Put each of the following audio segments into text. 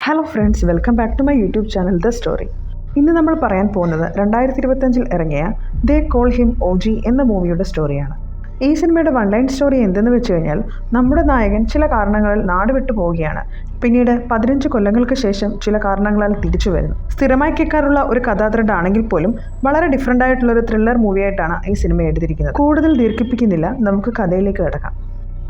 Hello friends welcome back to my YouTube channel the story ഇന്ന് നമ്മൾ പറയാൻ പോകുന്നത് രണ്ടായിരത്തി ഇരുപത്തഞ്ചിൽ ഇറങ്ങിയ they call him O G എന്ന മൂവിയുടെ സ്റ്റോറിയാണ് ഈ സിനിമയുടെ വൺ ലൈൻ സ്റ്റോറി എന്തെന്ന് വെച്ച് കഴിഞ്ഞാൽ നമ്മുടെ നായകൻ ചില കാരണങ്ങളിൽ നാട് വിട്ടു പോവുകയാണ്. പിന്നീട് പതിനഞ്ച് കൊല്ലങ്ങൾക്ക് ശേഷം ചില കാരണങ്ങളാൽ തിരിച്ചു വരുന്നു. സ്ഥിരമായി കേൾക്കാറുള്ള ഒരു കഥാത്രഡ് ആണെങ്കിൽ പോലും വളരെ ഡിഫറെന്റ് ആയിട്ടുള്ള ഒരു ത്രില്ലർ മൂവിയായിട്ടാണ് ഈ സിനിമ എടുത്തിരിക്കുന്നത്. കൂടുതൽ ദീർഘിപ്പിക്കുന്നില്ല നമുക്ക് കഥയിലേക്ക് കിടക്കാം.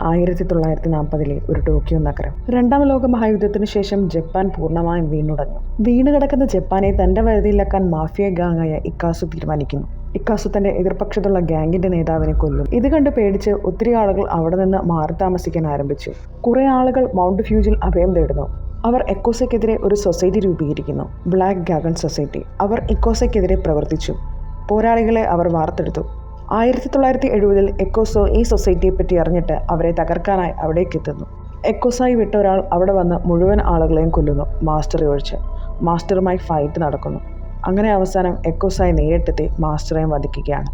ആയിരത്തി തൊള്ളായിരത്തി നാൽപ്പതിലെ ഒരു ടോക്കിയോ നഗരം. രണ്ടാം ലോക മഹായുദ്ധത്തിന് ശേഷം ജപ്പാൻ പൂർണമായും വീണുടഞ്ഞു. വീണ് കിടക്കുന്ന ജപ്പാനെ തന്റെ വരുതിയിലാക്കാൻ മാഫിയ ഗാങ്ങായ ഇക്കാസു തീരുമാനിക്കുന്നു. ഇക്കാസു തന്റെ എതിർപക്ഷത്തുള്ള ഗാങ്ങിന്റെ നേതാവിനെ കൊല്ലും. ഇത് കണ്ട് പേടിച്ച് ഒത്തിരി ആളുകൾ അവിടെ നിന്ന് മാറി താമസിക്കാൻ ആരംഭിച്ചു. കുറെ ആളുകൾ മൗണ്ട് ഫ്യൂജിൽ അഭയം തേടുന്നു. അവർ എക്കോസയ്ക്കെതിരെ ഒരു സൊസൈറ്റി രൂപീകരിക്കുന്നു. ബ്ലാക്ക് ഗാഗൺ സൊസൈറ്റി. അവർ ഇക്കോസയ്ക്കെതിരെ പ്രവർത്തിച്ചു. പോരാളികളെ അവർ വാർത്തെടുത്തു. ആയിരത്തി തൊള്ളായിരത്തി എഴുപതിൽ എക്കോസോ ഈ സൊസൈറ്റിയെ പറ്റി അറിഞ്ഞിട്ട് അവരെ തകർക്കാനായി അവിടേക്ക് എത്തുന്നു. എക്കോസായി വിട്ട ഒരാൾ അവിടെ വന്ന് മുഴുവൻ ആളുകളെയും കൊല്ലുന്നു മാസ്റ്ററെ ഒഴിച്ച്. മാസ്റ്ററുമായി ഫൈറ്റ് നടക്കുന്നു. അങ്ങനെ അവസാനം എക്കോസായി നേരിട്ടെത്തി മാസ്റ്ററെയും വധിക്കുകയാണ്.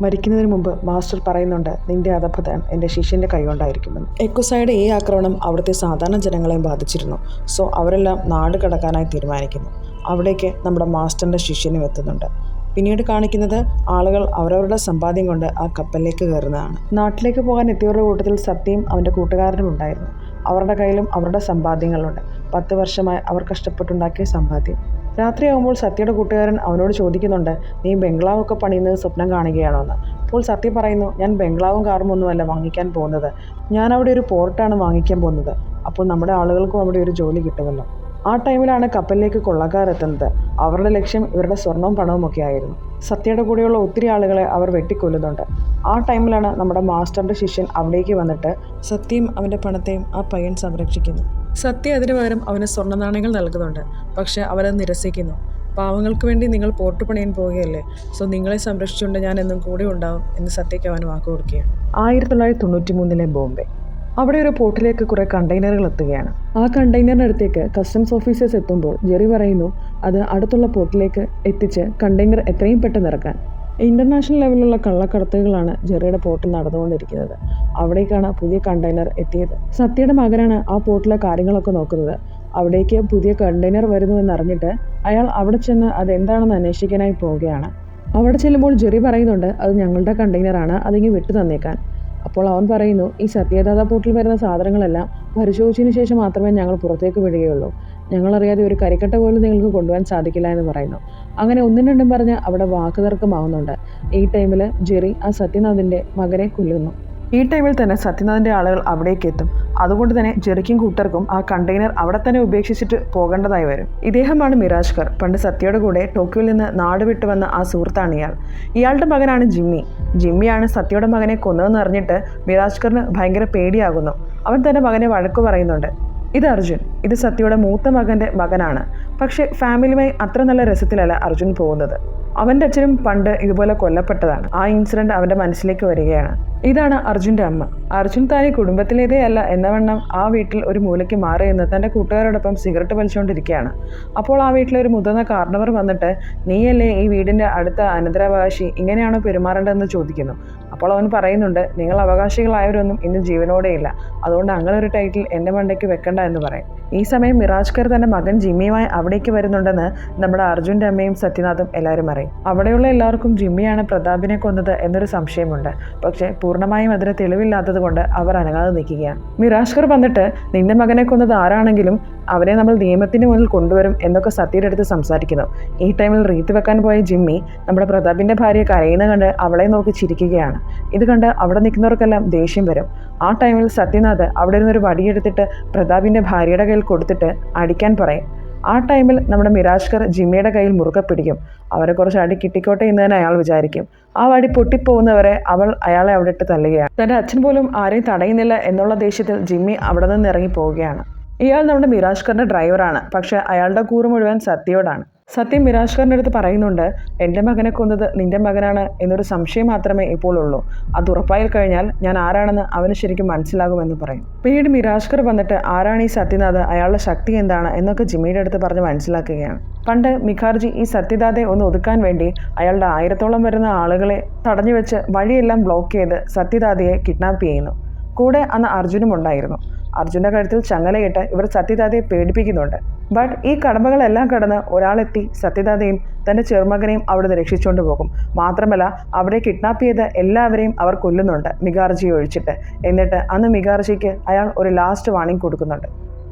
മരിക്കുന്നതിന് മുമ്പ് മാസ്റ്റർ പറയുന്നുണ്ട് നിന്റെ അധപതൻ എന്റെ ശിഷ്യന്റെ കൈകൊണ്ടായിരിക്കുമെന്ന്. എക്കോസായുടെ ഈ ആക്രമണം അവിടുത്തെ സാധാരണ ജനങ്ങളെയും ബാധിച്ചിരുന്നു. സോ അവരെല്ലാം നാട് കടക്കാനായി തീരുമാനിക്കുന്നു. അവിടേക്ക് നമ്മുടെ മാസ്റ്ററിന്റെ ശിഷ്യനും എത്തുന്നുണ്ട്. പിന്നീട് കാണിക്കുന്നത് ആളുകൾ അവരവരുടെ സമ്പാദ്യം കൊണ്ട് ആ കപ്പലിലേക്ക് കയറുന്നതാണ്. നാട്ടിലേക്ക് പോകാൻ എത്തിയവരുടെ കൂട്ടത്തിൽ സത്യം അവന്റെ കൂട്ടുകാരനും ഉണ്ടായിരുന്നു. അവരുടെ കയ്യിലും അവരുടെ സമ്പാദ്യങ്ങളുണ്ട്. പത്ത് വർഷമായി അവർ കഷ്ടപ്പെട്ടുണ്ടാക്കിയ സമ്പാദ്യം. രാത്രിയാകുമ്പോൾ സത്യയുടെ കൂട്ടുകാരൻ അവനോട് ചോദിക്കുന്നുണ്ട് നീ ബംഗ്ലാവൊക്കെ പണിയുന്നത് സ്വപ്നം കാണുകയാണോ എന്ന് അപ്പോൾ സത്യ പറയുന്നു ഞാൻ ബംഗ്ലാവും കാറും ഒന്നുമല്ല വാങ്ങിക്കാൻ പോകുന്നത്. ഞാൻ അവിടെ ഒരു പോർട്ടാണ് വാങ്ങിക്കാൻ പോകുന്നത്. അപ്പോൾ നമ്മുടെ ആളുകൾക്കും അവിടെ ഒരു ജോലി കിട്ടുമല്ലോ. ആ ടൈമിലാണ് കപ്പലിലേക്ക് കൊള്ളക്കാർ എത്തുന്നത്. അവരുടെ ലക്ഷ്യം ഇവരുടെ സ്വർണവും പണവും ഒക്കെ ആയിരുന്നു സത്യയുടെ കൂടെയുള്ള ഒത്തിരി ആളുകളെ അവർ വെട്ടിക്കൊല്ലുന്നുണ്ട്. ആ ടൈമിലാണ് നമ്മുടെ മാസ്റ്ററിന്റെ ശിഷ്യൻ അവിടേക്ക് വന്നിട്ട് സത്യം അവന്റെ പണത്തെയും ആ പയ്യൻ സംരക്ഷിക്കുന്നു. സത്യ അതിനു പകരം അവന് സ്വർണ നാണയങ്ങൾ നൽകുന്നുണ്ട്. പക്ഷേ അവരത് നിരസിക്കുന്നു. പാവങ്ങൾക്ക് വേണ്ടി നിങ്ങൾ പോർട്ട് പണിയാൻ പോവുകയല്ലേ? സോ നിങ്ങളെ സംരക്ഷിച്ചുകൊണ്ട് ഞാൻ എന്നും കൂടെ ഉണ്ടാവും എന്ന് സത്യയ്ക്ക് അവൻ വാക്ക് കൊടുക്കുകയാണ്. ആയിരത്തി തൊള്ളായിരത്തി തൊണ്ണൂറ്റി മൂന്നിലെ ബോംബെ. അവിടെ ഒരു പോർട്ടിലേക്ക് കുറേ കണ്ടെയ്നറുകൾ എത്തുകയാണ്. ആ കണ്ടെയ്നറിനടുത്തേക്ക് കസ്റ്റംസ് ഓഫീസേഴ്സ് എത്തുമ്പോൾ ജെറി പറയുന്നു അത് അടുത്തുള്ള പോർട്ടിലേക്ക് എത്തിച്ച് കണ്ടെയ്നർ എത്രയും പെട്ടെന്ന് ഇറക്കാൻ. ഇന്റർനാഷണൽ ലെവലിലുള്ള കള്ളക്കടത്തുകളാണ് ജെറിയുടെ പോർട്ടിൽ നടന്നുകൊണ്ടിരിക്കുന്നത്. അവിടേക്കാണ് പുതിയ കണ്ടെയ്നർ എത്തിയത്. സത്യയുടെ മകനാണ് ആ പോർട്ടിലെ കാര്യങ്ങളൊക്കെ നോക്കുന്നത്. അവിടേക്ക് പുതിയ കണ്ടെയ്നർ വരുന്നുവെന്ന് അറിഞ്ഞിട്ട് അയാൾ അവിടെ ചെന്ന് അതെന്താണെന്ന് അന്വേഷിക്കാനായി പോവുകയാണ്. അവിടെ ചെല്ലുമ്പോൾ ജെറി പറയുന്നുണ്ട് അത് ഞങ്ങളുടെ കണ്ടെയ്നറാണ് അതിങ്ങ് വിട്ടു തന്നേക്കാൻ. അപ്പോൾ അവൻ പറയുന്നു ഈ സത്യദാത പോർട്ടിൽ വരുന്ന സാധനങ്ങളെല്ലാം പരിശോധിച്ചതിന് ശേഷം മാത്രമേ ഞങ്ങൾ പുറത്തേക്ക് വിടുകയുള്ളൂ. ഞങ്ങളറിയാതെ ഒരു കരിക്കട്ട പോലും നിങ്ങൾക്ക് കൊണ്ടുപോകാൻ സാധിക്കില്ല എന്ന് പറയുന്നു. അങ്ങനെ ഒന്നും രണ്ടും പറഞ്ഞ് അവിടെ വാക്കുതർക്കമാവുന്നുണ്ട്. ഈ ടൈമിൽ ജെറി ആ സത്യനാഥിന്റെ മകനെ കൊല്ലുന്നു. ഈ ടൈമിൽ തന്നെ സത്യനാഥിന്റെ ആളുകൾ അവിടേക്ക് എത്തും. അതുകൊണ്ട് തന്നെ ജെറിക്കും കൂട്ടർക്കും ആ കണ്ടെയ്നർ അവിടെ തന്നെ ഉപേക്ഷിച്ചിട്ട് പോകേണ്ടതായി വരും. ഇദ്ദേഹമാണ് മിരാജ്കർ പണ്ട് സത്യയുടെ കൂടെ ടോക്കിയോയിൽ നിന്ന് നാട് വിട്ടു വന്ന ആ സുഹൃത്താണ് ഇയാൾ. ഇയാളുടെ മകനാണ് ജിമ്മി. ജിമ്മിയാണ് സത്യയുടെ മകനെ കൊന്നതെന്ന് അറിഞ്ഞിട്ട് മിരാജ്കറിന് ഭയങ്കര പേടിയാകുന്നു. അവൻ തന്റെ മകനെ വഴക്കു പറയുന്നുണ്ട്. ഇത് അർജുൻ. ഇത് സത്യയുടെ മൂത്ത മകന്റെ മകനാണ്. പക്ഷേ ഫാമിലിയുമായി അത്ര നല്ല രസത്തിലല്ല അർജുൻ പോകുന്നത്. അവന്റെ അച്ഛനും പണ്ട് ഇതുപോലെ കൊല്ലപ്പെട്ടതാണ്. ആ ഇൻസിഡന്റ് അവന്റെ മനസ്സിലേക്ക് വരികയാണ്. ഇതാണ് അർജുന്റെ അമ്മ. അർജുൻ താനെ കുടുംബത്തിലേതേ അല്ല എന്നവണ്ണം ആ വീട്ടിൽ ഒരു മൂലയ്ക്ക് മാറി നിന്ന് തന്റെ കൂട്ടുകാരോടൊപ്പം സിഗരറ്റ് വലിച്ചുകൊണ്ടിരിക്കുകയാണ് അപ്പോൾ ആ വീട്ടിലെ ഒരു മുതിർന്ന കാർണവർ വന്നിട്ട് നീയല്ലേ ഈ വീടിന്റെ അടുത്ത അനന്തരാവകാശി ഇങ്ങനെയാണോ പെരുമാറേണ്ടതെന്ന് ചോദിക്കുന്നു. അപ്പോൾ അവൻ പറയുന്നുണ്ട് നിങ്ങൾ അവകാശികളായവരൊന്നും ഇന്ന് ജീവനോടെയില്ല അതുകൊണ്ട് അങ്ങനെ ഒരു ടൈറ്റിൽ എന്റെ മണ്ടയ്ക്ക് വെക്കണ്ട എന്ന് പറയും. ഈ സമയം മിറാജ്കർ തന്നെ മകൻ ജിമ്മിയുമായി അവിടേക്ക് വരുന്നുണ്ടെന്ന് നമ്മുടെ അർജുന്റെ അമ്മയും സത്യനാഥും എല്ലാവരും അറിയും. അവിടെയുള്ള എല്ലാവർക്കും ജിമ്മിയാണ് പ്രതാപിനെ കൊന്നത് എന്നൊരു സംശയമുണ്ട്. പക്ഷേ പൂർണമായും അതിന് തെളിവില്ലാത്തത് കൊണ്ട് അവർ അനങ്ങാതെ നിൽക്കുകയാണ്. മിറാഷ്കർ വന്നിട്ട് നിന്റെ മകനെ കൊന്നത് ആരാണെങ്കിലും അവരെ നമ്മൾ നിയമത്തിന് മുന്നിൽ കൊണ്ടുവരും എന്നൊക്കെ സത്യയുടെ അടുത്ത് സംസാരിക്കുന്നു. ഈ ടൈമിൽ റീത്ത് വെക്കാൻ പോയ ജിമ്മി നമ്മുടെ പ്രതാപിന്റെ ഭാര്യ കരയുന്ന കണ്ട് അവളെ നോക്കി ചിരിക്കുകയാണ്. ഇത് കണ്ട് അവിടെ നിൽക്കുന്നവർക്കെല്ലാം ദേഷ്യം വരും. ആ ടൈമിൽ സത്യനാഥ് അവിടെ നിന്നൊരു വടിയെടുത്തിട്ട് പ്രതാപിന്റെ ഭാര്യയുടെ കയ്യിൽ കൊടുത്തിട്ട് അടിക്കാൻ പറയും. ആ ടൈമിൽ നമ്മുടെ മിരാജ്കർ ജിമ്മിയുടെ കയ്യിൽ മുറുകെ പിടിക്കും. അവരെ കുറച്ച് അടി കിട്ടിക്കോട്ടെ എന്ന് തന്നെ അയാൾ വിചാരിക്കും. ആ വടി പൊട്ടിപ്പോകുന്നവരെ അവൾ അയാളെ അവിടെ ഇട്ട് തള്ളുകയാണ് തന്റെ അച്ഛൻ പോലും ആരെയും തടയുന്നില്ല എന്നുള്ള ദേഷ്യത്തിൽ ജിമ്മി അവിടെ നിന്ന് ഇറങ്ങി പോവുകയാണ്. ഇയാൾ നമ്മുടെ മിരാഷ്കറിന്റെ ഡ്രൈവറാണ് പക്ഷേ അയാളുടെ കൂറ് മുഴുവൻ സത്യയോടാണ്. സത്യം മിരാഷ്കറിന്റെ അടുത്ത് പറയുന്നുണ്ട് എന്റെ മകനെ കൊന്നത് നിന്റെ മകനാണ് എന്നൊരു സംശയം മാത്രമേ ഇപ്പോൾ ഉള്ളൂ. അത് ഉറപ്പായി കഴിഞ്ഞാൽ ഞാൻ ആരാണെന്ന് അവന് ശരിക്കും മനസ്സിലാകുമെന്ന് പറയും. പിന്നീട് മിരാഷ്കർ വന്നിട്ട് ആരാണ് ഈ സത്യനാഥ്? അയാളുടെ ശക്തി എന്താണ്? എന്നൊക്കെ ജിമ്മിയുടെ അടുത്ത് പറഞ്ഞ് മനസ്സിലാക്കുകയാണ്. പണ്ട് മിഖാർജി ഈ സത്യദാതെ ഒന്ന് ഒതുക്കാൻ വേണ്ടി അയാളുടെ ആയിരത്തോളം വരുന്ന ആളുകളെ തടഞ്ഞു വെച്ച് വഴിയെല്ലാം ബ്ലോക്ക് ചെയ്ത് സത്യദാതയെ കിഡ്നാപ്പ് ചെയ്യുന്നു. കൂടെ അന്ന് അർജുനും ഉണ്ടായിരുന്നു. അർജുന്റെ കഴുത്തിൽ ചങ്ങലയിട്ട് ഇവർ സത്യദാതയെ പേടിപ്പിക്കുന്നുണ്ട്. ബട്ട് ഈ കടമ്പകളെല്ലാം കടന്ന് ഒരാളെത്തി സത്യദാതയും തന്റെ ചെറുമകനെയും അവിടുന്ന് രക്ഷിച്ചുകൊണ്ട് പോകും. മാത്രമല്ല അവിടെ കിഡ്നാപ്പ് ചെയ്ത എല്ലാവരെയും അവർ കൊല്ലുന്നുണ്ട് മികാർജിയെ ഒഴിച്ചിട്ട്. എന്നിട്ട് അന്ന് മികാർജിക്ക് അയാൾ ഒരു ലാസ്റ്റ് വാണിംഗ് കൊടുക്കുന്നുണ്ട്.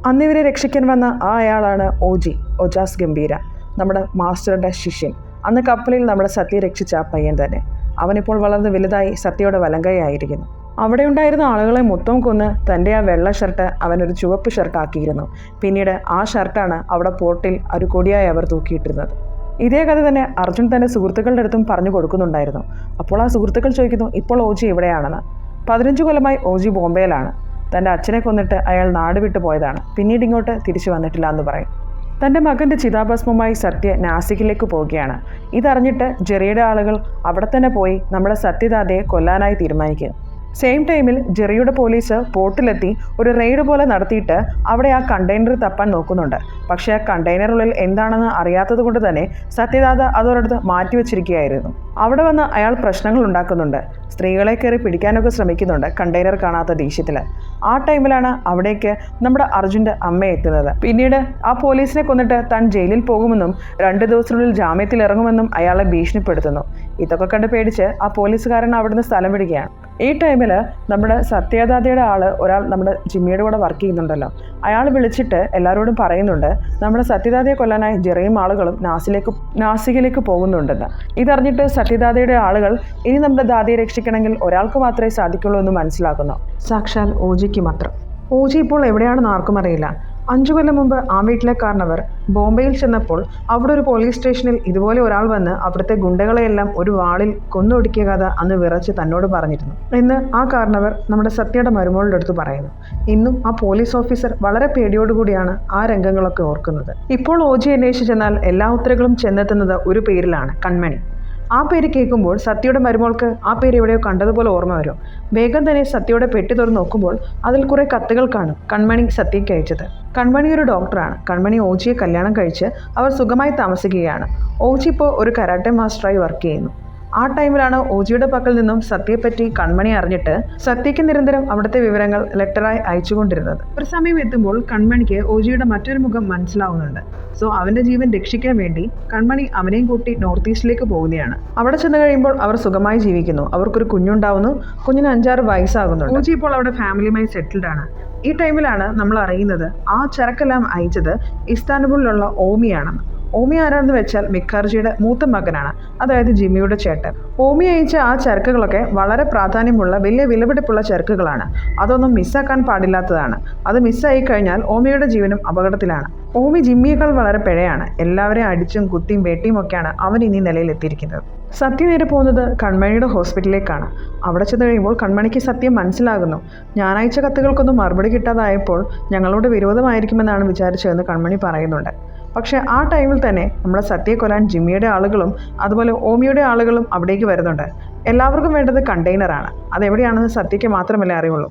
അന്ന് ഇവരെ രക്ഷിക്കാൻ വന്ന ആ അയാളാണ് ഓജി ഒജാസ് ഗംഭീര നമ്മുടെ മാസ്റ്ററുടെ ശിഷ്യൻ. അന്ന് കപ്പലിൽ നമ്മുടെ സത്യ രക്ഷിച്ച ആ പയ്യൻ തന്നെ. അവനിപ്പോൾ വളർന്ന് വലുതായി സത്യയുടെ വലങ്കയായിരിക്കുന്നു. അവിടെ ഉണ്ടായിരുന്ന ആളുകളെ മൊത്തം കൊന്ന് തന്റെ ആ വെള്ള ഷർട്ട് അവനൊരു ചുവപ്പ് ഷർട്ടാക്കിയിരുന്നു പിന്നീട് ആ ഷർട്ടാണ് അവിടെ പോർട്ടിൽ ഒരു കൊടിയായി അവർ തൂക്കിയിട്ടിരുന്നത്. ഇതേ കഥ തന്നെ അർജുൻ തന്റെ സുഹൃത്തുക്കളുടെ അടുത്തും പറഞ്ഞു കൊടുക്കുന്നുണ്ടായിരുന്നു. അപ്പോൾ ആ സുഹൃത്തുക്കൾ ചോദിക്കുന്നു ഇപ്പോൾ ഓജി എവിടെയാണെന്ന്? പതിനഞ്ച് കൊല്ലമായി ഓജി ബോംബെയിലാണ്. തന്റെ അച്ഛനെ കൊന്നിട്ട് അയാൾ നാട് വിട്ടു പോയതാണ്. പിന്നീട് ഇങ്ങോട്ട് തിരിച്ചു വന്നിട്ടില്ല എന്ന് പറയും. തന്റെ മകന്റെ ചിതാഭസ്മമായി സത്യ നാസിക്കിലേക്ക് പോവുകയാണ്. ഇതറിഞ്ഞിട്ട് ജെറിയുടെ ആളുകൾ അവിടെ തന്നെ പോയി നമ്മുടെ സത്യദാതയെ കൊല്ലാനായി തീരുമാനിക്കുക സെയിം ടൈമിൽ ജെറിയുടെ പോലീസ് പോർട്ടിലെത്തി ഒരു റെയ്ഡ് പോലെ നടത്തിയിട്ട് അവിടെ ആ കണ്ടെയ്നർ തപ്പാൻ നോക്കുന്നുണ്ട്. പക്ഷേ ആ കണ്ടെയ്നറുള്ളിൽ എന്താണെന്ന് അറിയാത്തത് കൊണ്ട് തന്നെ സത്യദാത അതോടടുത്ത് മാറ്റിവെച്ചിരിക്കുകയായിരുന്നു. അവിടെ വന്ന് അയാൾ പ്രശ്നങ്ങൾ ഉണ്ടാക്കുന്നുണ്ട്. സ്ത്രീകളെ കയറി പിടിക്കാനൊക്കെ ശ്രമിക്കുന്നുണ്ട് കണ്ടെയ്നർ കാണാത്ത ദേഷ്യത്തിൽ. ആ ടൈമിലാണ് അവിടേക്ക് നമ്മുടെ അർജുന്റെ അമ്മ എത്തുന്നത്. പിന്നീട് ആ പോലീസിനെ കൊന്നിട്ട് താൻ ജയിലിൽ പോകുമെന്നും രണ്ട് ദിവസത്തിനുള്ളിൽ ജാമ്യത്തിൽ ഇറങ്ങുമെന്നും അയാളെ ഭീഷണിപ്പെടുത്തുന്നു. ഇതൊക്കെ കണ്ട് പേടിച്ച് ആ പോലീസുകാരൻ അവിടുന്ന് സ്ഥലം വിടുകയാണ്. ഈ ടൈമിൽ നമ്മുടെ സത്യദാതയുടെ ആൾ ഒരാൾ നമ്മുടെ ജിമ്മിയുടെ കൂടെ വർക്ക് ചെയ്യുന്നുണ്ടല്ലോ. അയാൾ വിളിച്ചിട്ട് എല്ലാവരോടും പറയുന്നുണ്ട് നമ്മുടെ സത്യദാതയെ കൊല്ലാനായി ജെറിയും ആളുകളും നാസിലേക്ക് നാസികിലേക്ക് പോകുന്നുണ്ടെന്ന്. ഇതറിഞ്ഞിട്ട് സത്യദാതയുടെ ആളുകൾ ഇനി നമ്മുടെ ദാതയെ രക്ഷിക്കണമെങ്കിൽ ഒരാൾക്ക് മാത്രമേ സാധിക്കുള്ളൂ എന്ന് മനസ്സിലാക്കുന്നു. സാക്ഷാൽ ഓജിക്ക് മാത്രം. ഓജി ഇപ്പോൾ എവിടെയാണെന്ന് ആർക്കും അറിയില്ല. അഞ്ചു കൊല്ലം മുമ്പ് ആ വീട്ടിലെ കാരണവർ ബോംബെയിൽ ചെന്നപ്പോൾ അവിടെ ഒരു പോലീസ് സ്റ്റേഷനിൽ ഇതുപോലെ ഒരാൾ വന്ന് അവിടുത്തെ ഗുണ്ടകളെയെല്ലാം ഒരു വാളിൽ കൊന്നൊടുക്കിയ കഥ അന്ന് വിറച്ച് തന്നോട് പറഞ്ഞിരുന്നു. എന്ന് ആ കാരണവർ നമ്മുടെ സത്യയുടെ മരുമോളുടെ അടുത്ത് പറയുന്നു. ഇന്നും ആ പോലീസ് ഓഫീസർ വളരെ പേടിയോടുകൂടിയാണ് ആ രംഗങ്ങളൊക്കെ ഓർക്കുന്നത്. ഇപ്പോൾ ഓജി അന്വേഷിച്ചെന്നാൽ എല്ലാ ഉത്തരകളും ചെന്നെത്തുന്നത് ഒരു പേരിലാണ് കൺമണി. ആ പേര് കേൾക്കുമ്പോൾ സത്യയുടെ മരുമോൾക്ക് ആ പേര് എവിടെയോ കണ്ടതുപോലെ ഓർമ്മ വരും. വേഗം തന്നെ സത്യയുടെ പെട്ടി തുറന്ന് നോക്കുമ്പോൾ അതിൽ കുറേ കത്തുകൾ കാണും. കൺമണി സത്യയ്ക്ക് അയച്ചത്. കൺമണി ഒരു ഡോക്ടറാണ്. കൺമണി ഓജിയെ കല്യാണം കഴിച്ച് അവർ സുഖമായി താമസിക്കുകയാണ്. ഓജി ഇപ്പോൾ ഒരു കരാട്ടെ മാസ്റ്ററായി വർക്ക് ചെയ്യുന്നു. ആ ടൈമിലാണ് ഓജിയുടെ പക്കൽ നിന്നും സത്യയെപ്പറ്റി കൺമണി അറിഞ്ഞിട്ട് സത്യയ്ക്ക് നിരന്തരം അവിടുത്തെ വിവരങ്ങൾ ലെറ്ററായി അയച്ചുകൊണ്ടിരുന്നത്. ഒരു സമയം എത്തുമ്പോൾ കൺമണിക്ക് ഓജിയുടെ മറ്റൊരു മുഖം മനസ്സിലാവുന്നുണ്ട്. സോ അവന്റെ ജീവൻ രക്ഷിക്കാൻ വേണ്ടി കൺമണി അവനെയും കൂട്ടി നോർത്ത് ഈസ്റ്റിലേക്ക് പോകുകയാണ്. അവിടെ ചെന്ന് കഴിയുമ്പോൾ അവർ സുഖമായി ജീവിക്കുന്നു. അവർക്കൊരു കുഞ്ഞുണ്ടാവുന്നു. കുഞ്ഞിന് അഞ്ചാറ് വയസ്സാകുന്നു ഓജി ഇപ്പോൾ അവിടെ ഫാമിലിയുമായി സെറ്റിൽഡ് ആണ്. ഈ ടൈമിലാണ് നമ്മൾ അറിയുന്നത് ആ ചരക്കെല്ലാം അയച്ചത് ഇസ്താൻബുളിലുള്ള ഓമിയാണെന്ന്. ഓമി ആരാണെന്ന് വെച്ചാൽ മിക്കാർജിയുടെ മൂത്ത മകനാണ് അതായത് ജിമ്മിയുടെ ചേട്ടൻ. ഓമി അയച്ച ആ ചരക്കുകളൊക്കെ വളരെ പ്രാധാന്യമുള്ള വലിയ വിലപിടിപ്പുള്ള ചരക്കുകളാണ്. അതൊന്നും മിസ്സാക്കാൻ പാടില്ലാത്തതാണ്. അത് മിസ്സായി കഴിഞ്ഞാൽ ഓമിയുടെ ജീവനും അപകടത്തിലാണ്. ഓമി ജിമ്മിയേക്കാൾ വളരെ പിഴയാണ്. എല്ലാവരെയും അടിച്ചും കുത്തിയും വെട്ടിയും ഒക്കെയാണ് അവൻ ഇനി നിലയിലെത്തിയിരിക്കുന്നത്. സത്യ നേരെ പോകുന്നത് കൺമണിയുടെ ഹോസ്പിറ്റലിലേക്കാണ്. അവിടെ ചെന്ന് കഴിയുമ്പോൾ കൺമണിക്ക് സത്യം മനസ്സിലാകുന്നു. ഞാനയച്ച കത്തുകൾക്കൊന്നും മറുപടി കിട്ടാതായപ്പോൾ ഞങ്ങളോട് വിരോധമായിരിക്കുമെന്നാണ് വിചാരിച്ചതെന്ന് കൺമണി പറയുന്നുണ്ട്. പക്ഷേ ആ ടൈമിൽ തന്നെ നമ്മുടെ സത്യയെ ജിമ്മിയുടെ ആളുകളും അതുപോലെ ഓമിയുടെ ആളുകളും അവിടേക്ക് വരുന്നുണ്ട്. എല്ലാവർക്കും വേണ്ടത് കണ്ടെയ്നറാണ് അതെവിടെയാണെന്ന് സത്യയ്ക്ക് മാത്രമല്ലേ അറിയുള്ളൂ?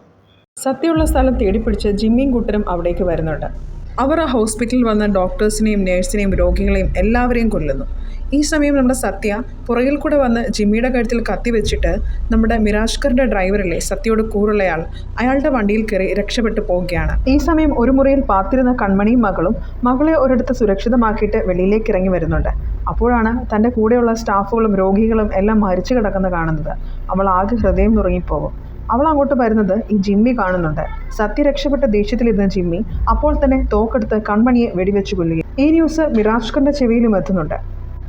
സത്യമുള്ള സ്ഥലം തേടിപ്പിടിച്ച് ജിമ്മിയും കൂട്ടരും അവിടേക്ക് വരുന്നുണ്ട്. അവർ ആ ഹോസ്പിറ്റലിൽ വന്ന ഡോക്ടേഴ്സിനെയും നേഴ്സിനെയും രോഗികളെയും എല്ലാവരെയും കൊല്ലുന്നു. ഈ സമയം നമ്മുടെ സത്യ പുറകിൽ കൂടെ വന്ന് ജിമ്മിയുടെ കഴുത്തിൽ കത്തി വെച്ചിട്ട് നമ്മുടെ മിരാഷ്കറിന്റെ ഡ്രൈവറല്ലേ സത്യയോട് കൂറുള്ളയാൾ അയാളുടെ വണ്ടിയിൽ കയറി രക്ഷപ്പെട്ടു പോവുകയാണ്. ഈ സമയം ഒരു മുറിയിൽ പാത്തിരുന്ന കൺമണിയും മകളും മകളെ ഒരിടത്ത് സുരക്ഷിതമാക്കിയിട്ട് വെളിയിലേക്ക് ഇറങ്ങി വരുന്നുണ്ട്. അപ്പോഴാണ് തന്റെ കൂടെയുള്ള സ്റ്റാഫുകളും രോഗികളും എല്ലാം മരിച്ചു കിടക്കുന്ന കാണുന്നത്. അവൾ ആകെ ഹൃദയം നുറങ്ങിപ്പോകും. അവൾ അങ്ങോട്ട് വരുന്നത് ഈ ജിമ്മി കാണുന്നുണ്ട്. സത്യ രക്ഷപ്പെട്ട ദേഷ്യത്തിലിരുന്ന ജിമ്മി അപ്പോൾ തന്നെ തോക്കെടുത്ത് കൺമണിയെ വെടിവെച്ച് കൊല്ലുകയും ഈ ന്യൂസ് മിറാഷ്കറിന്റെ ചെവിയിലും എത്തുന്നുണ്ട്.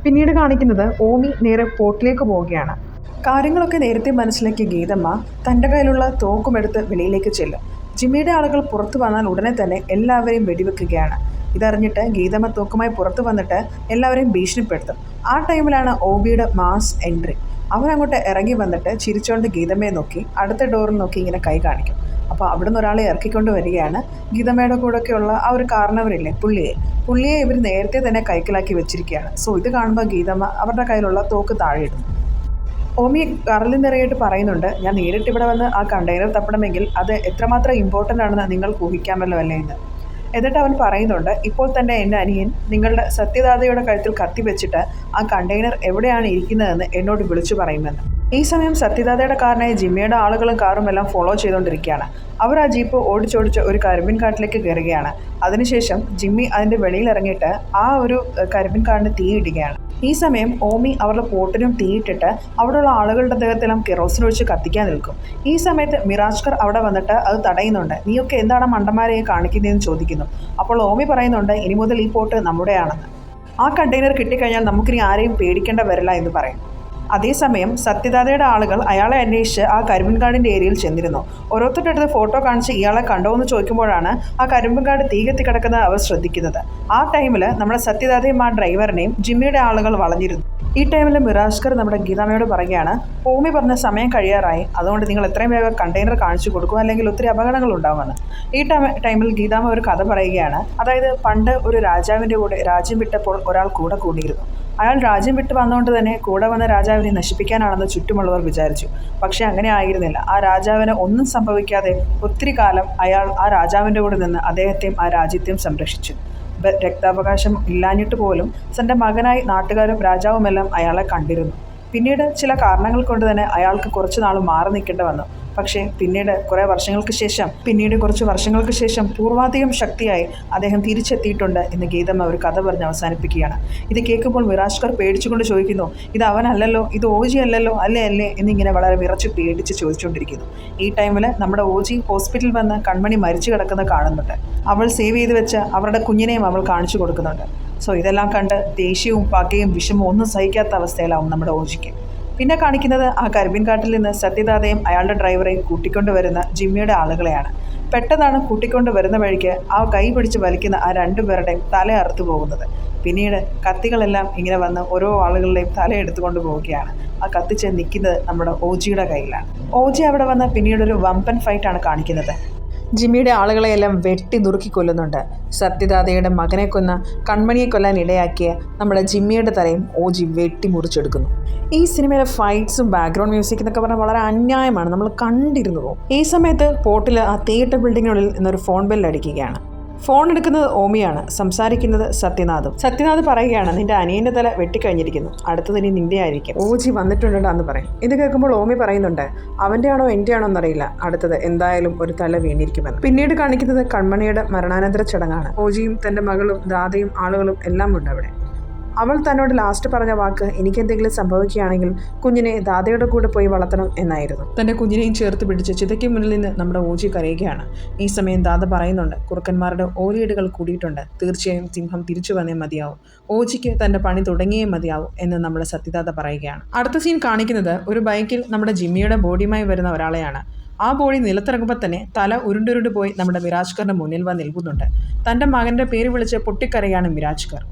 പിന്നീട് കാണിക്കുന്നത് ഓമി നേരെ പോർട്ടിലേക്ക് പോവുകയാണ്. കാര്യങ്ങളൊക്കെ നേരത്തെ മനസ്സിലാക്കിയ ഗീതമ്മ തന്റെ കയ്യിലുള്ള തോക്കുമെടുത്ത് വെളിയിലേക്ക് ചെല്ലും. ജിമ്മിയുടെ ആളുകൾ പുറത്തു വന്നാൽ ഉടനെ തന്നെ എല്ലാവരെയും വെടിവെക്കുകയാണ്. ഇതറിഞ്ഞിട്ട് ഗീതമ്മ തോക്കുമായി പുറത്തു വന്നിട്ട് എല്ലാവരെയും ഭീഷണിപ്പെടുത്തും. ആ ടൈമിലാണ് ഓബിയുടെ മാസ് എൻട്രി അവരങ്ങോട്ട് ഇറങ്ങി വന്നിട്ട് ചിരിച്ചുകൊണ്ട് ഗീതമ്മയെ നോക്കി അടുത്ത ഡോറിൽ നോക്കി ഇങ്ങനെ കൈ കാണിക്കും. അപ്പോൾ അവിടുന്ന് ഒരാളെ ഇറക്കിക്കൊണ്ട് വരികയാണ് ഗീതമ്മയുടെ കൂടെയൊക്കെയുള്ള ആ ഒരു കാരണവരില്ലേ പുള്ളിയെ. പുള്ളിയെ ഇവർ നേരത്തെ തന്നെ കൈക്കലാക്കി വെച്ചിരിക്കുകയാണ്. സോ ഇത് കാണുമ്പോൾ ഗീതമ്മ അവരുടെ കയ്യിലുള്ള തോക്ക് താഴെ ഇടുന്നു. ഓമി കറലിൽ നിറയായിട്ട് പറയുന്നുണ്ട് ഞാൻ നേരിട്ട് ഇവിടെ വന്ന് ആ കണ്ടെയ്നർ തപ്പണമെങ്കിൽ അത് എത്രമാത്രം ഇമ്പോർട്ടന്റ് ആണെന്ന് നിങ്ങൾ ഊഹിക്കാമല്ലോ അല്ലേ എന്ന്. എന്നിട്ട് അവൻ പറയുന്നുണ്ട് ഇപ്പോൾ തന്നെ എന്റെ അനിയൻ നിങ്ങളുടെ സത്യദാതയുടെ കഴുത്തിൽ കത്തി വെച്ചിട്ട് ആ കണ്ടെയ്നർ എവിടെയാണ് ഇരിക്കുന്നതെന്ന് എന്നോട് വിളിച്ചു പറയുമെന്ന്. ഈ സമയം സത്യദാതയുടെ കാറിനെ ജിമ്മിയുടെ ആളുകളും കാറും എല്ലാം ഫോളോ ചെയ്തുകൊണ്ടിരിക്കുകയാണ്. അവർ ആ ജീപ്പ് ഓടിച്ചോടിച്ച് ഒരു കരിമ്പിൻ കാട്ടിലേക്ക് കയറുകയാണ്. അതിനുശേഷം ജിമ്മി അതിന്റെ വെളിയിൽ ഇറങ്ങിയിട്ട് ആ ഒരു കരിമ്പിൻ കാടിന് തീയിടുകയാണ് ഈ സമയം ഓമി അവരുടെ പോട്ടിനും തീയിട്ടിട്ട് അവിടെയുള്ള ആളുകളുടെ ദേഹത്തെല്ലാം കെറോസിൻ ഒഴിച്ച് കത്തിക്കാൻ നിൽക്കും. ഈ സമയത്ത് മിറാജ്കർ അവിടെ വന്നിട്ട് അത് തടയുന്നുണ്ട്. നീയൊക്കെ എന്താണ് മണ്ടന്മാരെ കാണിക്കുന്നതെന്ന് ചോദിക്കുന്നു. അപ്പോൾ ഓമി പറയുന്നുണ്ട് ഇനി മുതൽ ഈ പോട്ട് നമ്മുടെയാണെന്ന്. ആ കണ്ടെയ്നർ കിട്ടിക്കഴിഞ്ഞാൽ നമുക്കിനി ആരെയും പേടിക്കേണ്ട വരില്ല എന്ന് പറയും. അതേസമയം സത്യദാതയുടെ ആളുകൾ അയാളെ അന്വേഷിച്ച് ആ കരിമ്പൻകാടിന്റെ ഏരിയയിൽ ചെന്നിരുന്നു. ഓരോരുത്തരുടെ അടുത്ത് ഫോട്ടോ കാണിച്ച് ഇയാളെ കണ്ടോ എന്ന് ചോദിക്കുമ്പോഴാണ് ആ കരിമ്പൻകാട് തീ കത്തി കിടക്കുന്നത് അവർ ശ്രദ്ധിക്കുന്നത്. ആ ടൈമിൽ നമ്മുടെ സത്യദാതയും ആ ഡ്രൈവറിനെയും ജിമ്മിയുടെ ആളുകൾ വളഞ്ഞിരുന്നു. ഈ ടൈമിൽ മിറാഷ്കർ നമ്മുടെ ഗീതാമയോട് പറയുകയാണ് ഭൂമി പറഞ്ഞ സമയം കഴിയാറായി. അതുകൊണ്ട് നിങ്ങൾ എത്രയും വേഗം കണ്ടെയ്നർ കാണിച്ചു കൊടുക്കും അല്ലെങ്കിൽ ഒത്തിരി അപകടങ്ങൾ ഉണ്ടാവുമെന്ന്. ഈ ടൈമിൽ ഗീതാമ ഒരു കഥ പറയുകയാണ്. അതായത് പണ്ട് ഒരു രാജാവിന്റെ കൂടെ രാജ്യം വിട്ടപ്പോൾ ഒരാൾ കൂടെ കൂടിയിരുന്നു. അയാൾ രാജ്യം വിട്ട് വന്നുകൊണ്ട് തന്നെ കൂടെ വന്ന രാജാവിനെ നശിപ്പിക്കാനാണെന്ന് ചുറ്റുമുള്ളവർ വിചാരിച്ചു. പക്ഷേ അങ്ങനെ ആയിരുന്നില്ല. ആ രാജാവിന് ഒന്നും സംഭവിക്കാതെ ഒത്തിരി കാലം അയാൾ ആ രാജാവിന്റെ കൂടെ നിന്ന് അദ്ദേഹത്തെയും ആ രാജ്യത്തെയും സംരക്ഷിച്ചു. രക്താവകാശം ഇല്ലാഞ്ഞിട്ട് പോലും തന്റെ മകനായി നാട്ടുകാരും രാജാവുമെല്ലാം അയാളെ കണ്ടിരുന്നു. പിന്നീട് ചില കാരണങ്ങൾ കൊണ്ട് തന്നെ അയാൾക്ക് കുറച്ച് നാൾ മാറി നിൽക്കേണ്ടി വന്നു. പക്ഷേ പിന്നീട് കുറേ വർഷങ്ങൾക്ക് ശേഷം പിന്നീട് കുറച്ച് വർഷങ്ങൾക്ക് ശേഷം പൂർവാധികം ശക്തിയായി അദ്ദേഹം തിരിച്ചെത്തിയിട്ടുണ്ട് എന്ന് ഗീതമ്മ ഒരു കഥ പറഞ്ഞ് അവസാനിപ്പിക്കുകയാണ്. ഇത് കേൾക്കുമ്പോൾ വിരാഷ്കർ പേടിച്ചുകൊണ്ട് ചോദിക്കുന്നു ഇത് അവനല്ലല്ലോ? ഇത് ഓജി അല്ലല്ലോ? അല്ലേ അല്ലേ? എന്നിങ്ങനെ വളരെ വിറച്ച് പേടിച്ച് ചോദിച്ചുകൊണ്ടിരിക്കുന്നു. ഈ ടൈമിൽ നമ്മുടെ ഓജി ഹോസ്പിറ്റലിൽ വന്ന് കൺമണി മരിച്ചു കിടക്കുന്നത് കാണുന്നുണ്ട്. അവൾ സേവ് ചെയ്ത് വെച്ച അവരുടെ കുഞ്ഞിനെയും അവൾ കാണിച്ചു കൊടുക്കുന്നുണ്ട്. സോ ഇതെല്ലാം കണ്ട് ദേഷ്യവും പകയും വിഷമവും ഒന്നും സഹിക്കാത്ത അവസ്ഥയിലാവും നമ്മുടെ ഓജിക്ക് പിന്നെ കാണിക്കുന്നത് ആ കരിമ്പിൻ കാട്ടിൽ നിന്ന് സത്യദാതയും അയാളുടെ ഡ്രൈവറെയും കൂട്ടിക്കൊണ്ടുവരുന്ന ജിമ്മിയുടെ ആളുകളെയാണ്. പെട്ടെന്നാണ് കൂട്ടിക്കൊണ്ട് വരുന്ന വഴിക്ക് ആ കൈ പിടിച്ച് വലിക്കുന്ന ആ രണ്ടുപേരുടെയും തല അറുത്തു പോകുന്നത്. പിന്നീട് കത്തികളെല്ലാം ഇങ്ങനെ വന്ന് ഓരോ ആളുകളുടെയും തല എടുത്തുകൊണ്ട് പോവുകയാണ്. ആ കത്തിച്ച് നിൽക്കുന്നത് നമ്മുടെ ഓജിയുടെ കയ്യിലാണ്. ഓജി അവിടെ വന്ന് പിന്നീട് ഒരു വമ്പൻ ഫൈറ്റാണ് കാണിക്കുന്നത്. ജിമ്മിയുടെ ആളുകളെയെല്ലാം വെട്ടി നുറുക്കി കൊല്ലുന്നുണ്ട്. സത്യദാതയുടെ മകനെ കൊന്ന കൺമണിയെ കൊല്ലാൻ ഇടയാക്കിയ നമ്മുടെ ജിമ്മിയുടെ തലയും ഓജി വെട്ടി മുറിച്ചെടുക്കുന്നു. ഈ സിനിമയിലെ ഫൈറ്റ്സും ബാക്ക്ഗ്രൗണ്ട് മ്യൂസിക് എന്നൊക്കെ പറഞ്ഞാൽ വളരെ അന്യായമാണ്. നമ്മൾ കണ്ടിരുന്നു. ഈ സമയത്ത് പോട്ടിൽ ആ തിയേറ്റർ ബിൽഡിങ്ങിനുള്ളിൽ നിന്നൊരു ഫോൺ ബെൽ അടിക്കുകയാണ് ഫോൺ എടുക്കുന്നത് ഓമിയാണ്. സംസാരിക്കുന്നത് സത്യനാഥും. സത്യനാഥ് പറയുകയാണ് നിന്റെ അനിയന്റെ തല വെട്ടിക്കഴിഞ്ഞിരിക്കുന്നു. അടുത്തത് ഇനി നിന്റെ ആയിരിക്കും. ഓജി വന്നിട്ടുണ്ടോ എന്ന് പറയും. ഇത് കേൾക്കുമ്പോൾ ഓമി പറയുന്നുണ്ട് അവന്റെ ആണോ എന്റെ ആണോ എന്നറിയില്ല. അടുത്തത് എന്തായാലും ഒരു തല വീണിരിക്കുമെന്ന്. പിന്നീട് കാണിക്കുന്നത് കൺമണിയുടെ മരണാനന്തര ചടങ്ങാണ്. ഓജിയും തന്റെ മകളും ദാദയും ആളുകളും എല്ലാം ഉണ്ട് അവിടെ. അവൾ തന്നോട് ലാസ്റ്റ് പറഞ്ഞ വാക്ക് എനിക്ക് എന്തെങ്കിലും സംഭവിക്കുകയാണെങ്കിൽ കുഞ്ഞിനെ ദാദയുടെ കൂടെ പോയി വളർത്തണം എന്നായിരുന്നു. തന്റെ കുഞ്ഞിനെയും ചേർത്ത് പിടിച്ച് ചിതയ്ക്ക് മുന്നിൽ നിന്ന് നമ്മുടെ ഓജി കരയുകയാണ്. ഈ സമയം ദാദ പറയുന്നുണ്ട് കുറുക്കന്മാരുടെ ഓരിയിടുകൾ കൂടിയിട്ടുണ്ട്. തീർച്ചയായും സിംഹം തിരിച്ചു വന്നേ മതിയാവും. ഓജിക്ക് തന്റെ പണി തുടങ്ങിയേ മതിയാവും എന്ന് നമ്മുടെ സത്യദാത പറയുകയാണ്. അടുത്ത സീൻ കാണിക്കുന്നത് ഒരു ബൈക്കിൽ നമ്മുടെ ജിമ്മിയുടെ ബോഡിയുമായി വരുന്ന ഒരാളെയാണ്. ആ ബോഡി നിലത്തിറങ്ങുമ്പോൾ തന്നെ തല ഉരുണ്ടുരുണ്ട് പോയി നമ്മുടെ മിരാജ്കറിന്റെ മുന്നിൽ വന്ന് നിൽക്കുന്നുണ്ട്. തന്റെ മകന്റെ പേര് വിളിച്ച് പൊട്ടിക്കരയാണ് മിരാജ്കർ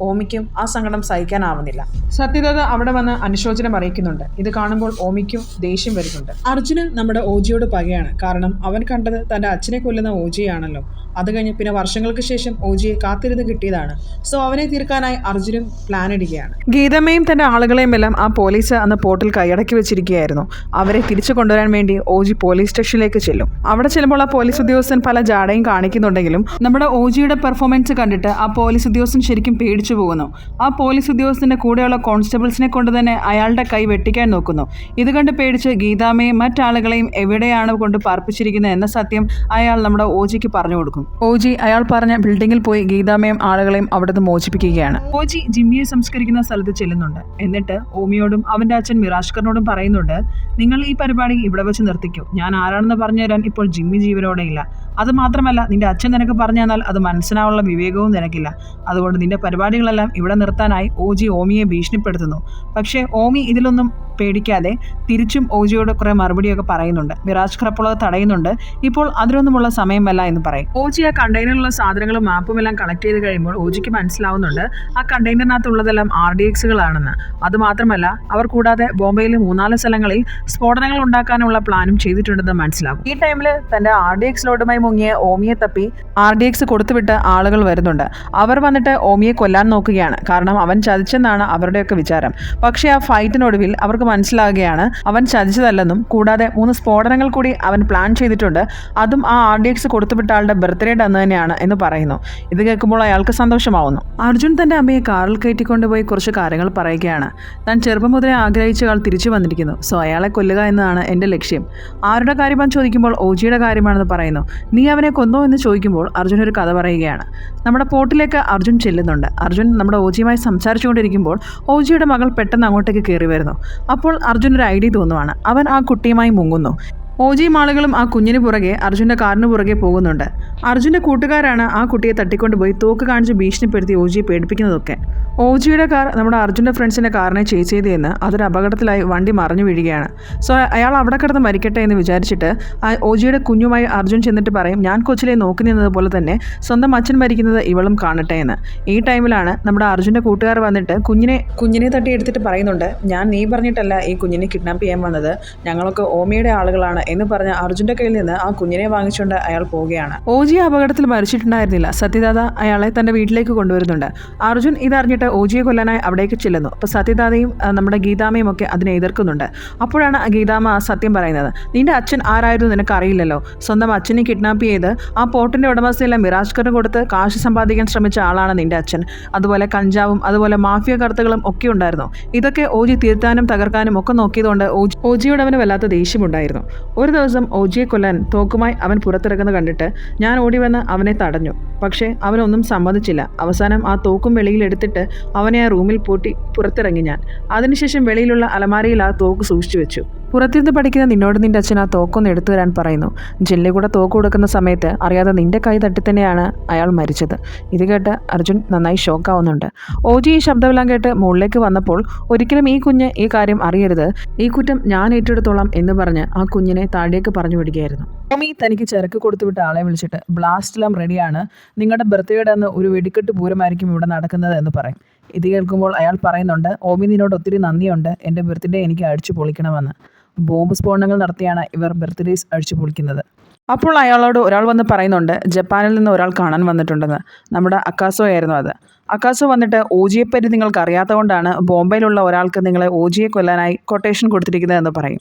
ഓമിക്കും ആ സങ്കടം സഹിക്കാനാവുന്നില്ല. സത്യദാത അവിടെ വന്ന് അനുശോചനം അറിയിക്കുന്നുണ്ട്. ഇത് കാണുമ്പോൾ ഓമിക്കും ദേഷ്യം വരുന്നുണ്ട്. അർജുന് നമ്മുടെ ഓജിയോട് പകയാണ് കാരണം അവൻ കണ്ടത് തന്റെ അച്ഛനെ കൊല്ലുന്ന ഓജിയാണല്ലോ. അത് കഴിഞ്ഞ് പിന്നെ വർഷങ്ങൾക്ക് ശേഷം ഓജിയെ കാത്തിരുന്ന് കിട്ടിയതാണ്. സോ അവനെ തീർക്കാനായി അർജുനും പ്ലാൻ ഇടുകയാണ്. ഗീതമ്മയും തന്റെ ആളുകളെയും എല്ലാം ആ പോലീസ് അന്ന് പോർട്ടിൽ കൈയടക്കി വെച്ചിരിക്കുകയായിരുന്നു. അവരെ തിരിച്ചു കൊണ്ടുവരാൻ വേണ്ടി ഓജി പോലീസ് സ്റ്റേഷനിലേക്ക് ചെല്ലും. അവിടെ ചെല്ലുമ്പോൾ ആ പോലീസ് ഉദ്യോഗസ്ഥൻ പല ജാടയും കാണിക്കുന്നുണ്ടെങ്കിലും നമ്മുടെ ഓജിയുടെ പെർഫോമൻസ് കണ്ടിട്ട് ആ പോലീസ് ഉദ്യോഗസ്ഥൻ ശരിക്കും പേടിച്ചു പോകുന്നു. ആ പോലീസ് ഉദ്യോഗസ്ഥന്റെ കൂടെയുള്ള കോൺസ്റ്റബിൾസിനെ കൊണ്ട് തന്നെ അയാളുടെ കൈ വെട്ടിക്കാൻ നോക്കുന്നു. ഇത് കണ്ട് പേടിച്ച് ഗീതാമയും മറ്റാളുകളെയും എവിടെയാണ് കൊണ്ട് പാർപ്പിച്ചിരിക്കുന്നത് എന്ന സത്യം അയാൾ നമ്മുടെ ഓജിക്ക് പറഞ്ഞു കൊടുക്കും. ഓജി അയാൾ പറഞ്ഞ ബിൽഡിങ്ങിൽ പോയി ഗീതാമയും ആളുകളെയും അവിടുന്ന് മോചിപ്പിക്കുകയാണ്. ഓജി ജിമ്മിയെ സംസ്കരിക്കുന്ന സ്ഥലത്ത് ചെല്ലുന്നുണ്ട്. എന്നിട്ട് ഓമിയോടും അവന്റെ അച്ഛൻ മിറാഷ്കറിനോടും പറയുന്നുണ്ട് നിങ്ങൾ ഈ പരിപാടി ഇവിടെ വെച്ച് നിർത്തിക്കൂ. ഞാൻ ആരാണെന്ന് പറഞ്ഞു തരാൻ ഇപ്പോൾ ജിമ്മി ജീവനോടെ ഇല്ല. അത് മാത്രമല്ല നിന്റെ അച്ഛൻ നിനക്ക് പറഞ്ഞു തന്നാൽ അത് മനസ്സിലാവാനുള്ള വിവേകവും നിനക്കില്ല. അതുകൊണ്ട് നിന്റെ പരിപാടികളെല്ലാം ഇവിടെ നിർത്താനായി ഓജി ഓമിയെ ഭീഷണിപ്പെടുത്തുന്നു. പക്ഷേ ഓമി ഇതിലൊന്നും പേടിക്കാതെ തിരിച്ചും ഓജിയോട് കുറെ മറുപടിയൊക്കെ പറയുന്നുണ്ട്. മിറാജ് ഖർ തടയുന്നുണ്ട്. ഇപ്പോൾ അതിനൊന്നുമുള്ള സമയമല്ല എന്ന് പറയും. ഓജി ആ കണ്ടെയ്നറിലുള്ള സാധനങ്ങളും മാപ്പും എല്ലാം കളക്ട് ചെയ്ത് കഴിയുമ്പോൾ ഓജിക്ക് മനസ്സിലാവുന്നുണ്ട് ആ കണ്ടെയ്നറിനകത്തുള്ളതെല്ലാം ആർ ഡി എക്സുകളാണെന്ന്. അതുമാത്രമല്ല അവർ കൂടാതെ ബോംബെയിൽ മൂന്നാൽ സ്ഥലങ്ങളിൽ സ്ഫോടനങ്ങൾ ഉണ്ടാക്കാനുള്ള പ്ലാനും ചെയ്തിട്ടുണ്ടെന്ന് മനസ്സിലാവും ഈ ടൈമിൽ തന്റെ ആർ ഡി എക്സ് ലോഡുമായി മുങ്ങിയ ഓമിയെ തപ്പി ആർ ഡി എക്സ് കൊടുത്തുവിട്ട് ആളുകൾ വരുന്നുണ്ട്. അവർ വന്നിട്ട് ഓമിയെ കൊല്ലാൻ നോക്കുകയാണ്. കാരണം അവൻ ചതിച്ചെന്നാണ് അവരുടെയൊക്കെ വിചാരം. പക്ഷേ ആ ഫൈറ്റിനൊടുവിൽ അവർക്ക് മനസ്സിലാകുകയാണ്. അവൻ ചതിച്ചതല്ലെന്നും കൂടാതെ മൂന്ന് സ്ഫോടനങ്ങൾ കൂടി അവൻ പ്ലാൻ ചെയ്തിട്ടുണ്ട്. അതും ആ ആർ ഡി എക്സ് കൊടുത്തുവിട്ട ആളുടെ ബർത്ത്ഡേയുടെ അന്ന് തന്നെയാണ് എന്ന് പറയുന്നു. ഇത് കേൾക്കുമ്പോൾ അയാൾക്ക് സന്തോഷമാവുന്നു. അർജുൻ തന്റെ അമ്മയെ കാറിൽ കയറ്റിക്കൊണ്ടുപോയി കുറച്ച് കാര്യങ്ങൾ പറയുകയാണ്. താൻ ചെറുപ്പം മുതലേ ആഗ്രഹിച്ച ആൾ തിരിച്ചു വന്നിരിക്കുന്നു. സോ അയാളെ കൊല്ലുക എന്നതാണ് എന്റെ ലക്ഷ്യം. ആരുടെ കാര്യമാണ് ചോദിക്കുമ്പോൾ ഓജിയുടെ കാര്യമാണെന്ന് പറയുന്നു. നീ അവനെ കൊന്നോ എന്ന് ചോദിക്കുമ്പോൾ അർജുൻ ഒരു കഥ പറയുകയാണ്. നമ്മുടെ പോർട്ടിലേക്ക് അർജുൻ ചെല്ലുന്നുണ്ട്. അർജുൻ നമ്മുടെ ഓജിയുമായി സംസാരിച്ചുകൊണ്ടിരിക്കുമ്പോൾ ഓജിയുടെ മകൾ പെട്ടെന്ന് അങ്ങോട്ടേക്ക് കയറി വരുന്നു. അപ്പോൾ അർജുൻ ഒരു ഐഡിയ തോന്നുവാണ്. അവൻ ആ കുട്ടിയുമായി മുങ്ങുന്നു. ഓജിയും മാളുകളും ആ കുഞ്ഞിന് പുറകെ അർജുന്റെ കാറിന് പുറകെ പോകുന്നുണ്ട്. അർജുന്റെ കൂട്ടുകാരാണ് ആ കുട്ടിയെ തട്ടിക്കൊണ്ടുപോയി തോക്ക് കാണിച്ച് ഭീഷണിപ്പെടുത്തി ഓജിയെ പേടിപ്പിക്കുന്നതൊക്കെ. ഓജിയുടെ കാർ നമ്മുടെ അർജുന്റെ ഫ്രണ്ട്സിന്റെ കാറിനെ ചേസ് ചെയ്തെന്ന് അതൊരു അപകടത്തിലായി വണ്ടി മറിഞ്ഞു വീഴുകയാണ്. സോ അയാൾ അവിടെ കിടന്ന് മരിക്കട്ടെ എന്ന് വിചാരിച്ചിട്ട് ആ ഓജിയുടെ കുഞ്ഞുമായി അർജുൻ ചെന്നിട്ട് പറയും ഞാൻ കൊച്ചിലെ നോക്കി നിന്നതുപോലെ തന്നെ സ്വന്തം അച്ഛൻ മരിക്കുന്നത് ഇവളും കാണട്ടെ എന്ന്. ഈ ടൈമിലാണ് നമ്മുടെ അർജുന്റെ കൂട്ടുകാർ വന്നിട്ട് കുഞ്ഞിനെ കുഞ്ഞിനെ തട്ടി എടുത്തിട്ട് പറയുന്നുണ്ട് ഞാൻ നീ പറഞ്ഞിട്ടല്ല ഈ കുഞ്ഞിനെ കിഡ്നാപ്പ് ചെയ്യാൻ വന്നത്. ഞങ്ങളൊക്കെ ഓമിയുടെ ആളുകളാണ് എന്ന് പറഞ്ഞ അർജുന്റെ കയ്യിൽ നിന്ന് ആ കുഞ്ഞിനെ വാങ്ങിച്ചുകൊണ്ട് അയാൾ പോവുകയാണ്. ഓജി അപകടത്തിൽ മരിച്ചിട്ടുണ്ടായിരുന്നില്ല. സത്യദാത അയാളെ തന്റെ വീട്ടിലേക്ക് കൊണ്ടുവരുന്നുണ്ട്. അർജുൻ ഇതറിഞ്ഞിട്ട് ഓജിയെ കൊല്ലാനായി അവിടേക്ക് ചെല്ലുന്നു. അപ്പോൾ സത്യദാതയും നമ്മുടെ ഗീതാമയും ഒക്കെ അതിനെ എതിർക്കുന്നുണ്ട്. അപ്പോഴാണ് ഗീതാമ സത്യം പറയുന്നത്. നിന്റെ അച്ഛൻ ആരായിരുന്നു നിനക്ക് അറിയില്ലല്ലോ സ്വന്തം അച്ഛനെ കിഡ്നാപ്പ് ചെയ്ത് ആ പോട്ടിന്റെ ഉടമസ്ഥയെല്ലാം മിറാജ്കറിന് കൊടുത്ത് കാശ് സമ്പാദിക്കാൻ ശ്രമിച്ച ആളാണ് നിന്റെ അച്ഛൻ. അതുപോലെ കഞ്ചാവും അതുപോലെ മാഫിയ കർത്തകളും ഒക്കെ ഉണ്ടായിരുന്നു. ഇതൊക്കെ ഓജി തിരുത്താനും തകർക്കാനും ഒക്കെ നോക്കിയതുകൊണ്ട് ഓജി ഓജിയോട് അവന് വല്ലാത്ത ദേഷ്യമുണ്ടായിരുന്നു. ഒരു ദിവസം ഓജിയെ കൊല്ലാൻ തോക്കുമായി അവൻ പുറത്തിറങ്ങുന്നത് കണ്ടിട്ട് ഞാൻ ഓടി വന്ന് അവനെ തടഞ്ഞു. പക്ഷേ അവനൊന്നും സമ്മതിച്ചില്ല. അവസാനം ആ തോക്കും വെളിയിലെടുത്തിട്ട് അവനെ ആ റൂമിൽ പൂട്ടി പുറത്തിറങ്ങി ഞാൻ. അതിനുശേഷം വെളിയിലുള്ള അലമാരയിൽ ആ തോക്ക് സൂക്ഷിച്ചു വെച്ചു. പുറത്തിരുന്ന് പഠിക്കുന്ന നിന്നോട് നിന്റെ അച്ഛൻ ആ തോക്കൊന്ന് എടുത്തു തരാൻ പറയുന്നു. ജെല്ലി കൂടെ തോക്ക് കൊടുക്കുന്ന സമയത്ത് അറിയാതെ നിന്റെ കൈ തട്ടി തന്നെയാണ് അയാൾ മരിച്ചത്. ഇത് കേട്ട് അർജുൻ നന്നായി ഷോക്കാവുന്നുണ്ട് ഓജി ഈ ശബ്ദമെല്ലാം കേട്ട് മുകളിലേക്ക് വന്നപ്പോൾ ഒരിക്കലും ഈ കുഞ്ഞ് ഈ കാര്യം അറിയരുത്. ഈ കുറ്റം ഞാൻ ഏറ്റെടുത്തോളാം എന്ന് പറഞ്ഞ് ആ കുഞ്ഞിനെ താഴേക്ക് പറഞ്ഞു വിടുകയായിരുന്നു. ടോമി തനിക്ക് ചെറുക്ക് കൊടുത്തുവിട്ട ആളെ വിളിച്ചിട്ട് ബ്ലാസ്റ്റെല്ലാം റെഡിയാണ് നിങ്ങളുടെ ബർത്ത്ഡേയുടെ അന്ന് ഒരു വെടിക്കെട്ട് പൂരമായിരിക്കും ഇവിടെ നടക്കുന്നത് എന്ന് പറയും. ഇത് കേൾക്കുമ്പോൾ അയാൾ പറയുന്നുണ്ട് ഓമി നിന്നോട് ഒത്തിരി നന്ദിയുണ്ട്. എന്റെ ബർത്ത്ഡേ എനിക്ക് അടിച്ചു പൊളിക്കണമെന്ന്. ബോംബ് സ്ഫോടനങ്ങൾ നടത്തിയാണ് ഇവർ ബർത്ത്ഡേസ് അഴിച്ചു പൊളിക്കുന്നത്. അപ്പോൾ അയാളോട് ഒരാൾ വന്ന് പറയുന്നുണ്ട് ജപ്പാനിൽ നിന്ന് ഒരാൾ കാണാൻ വന്നിട്ടുണ്ടെന്ന്. നമ്മുടെ അക്കാസോ ആയിരുന്നു അത്. അക്കാസോ വന്നിട്ട് ഓജിയെപ്പറ്റി നിങ്ങൾക്ക് അറിയാത്തതുകൊണ്ടാണ് ബോംബെയിലുള്ള ഒരാൾക്ക് നിങ്ങളെ ഓജിയെ കൊല്ലാനായി കൊട്ടേഷൻ കൊടുത്തിരിക്കുന്നതെന്ന് പറയും.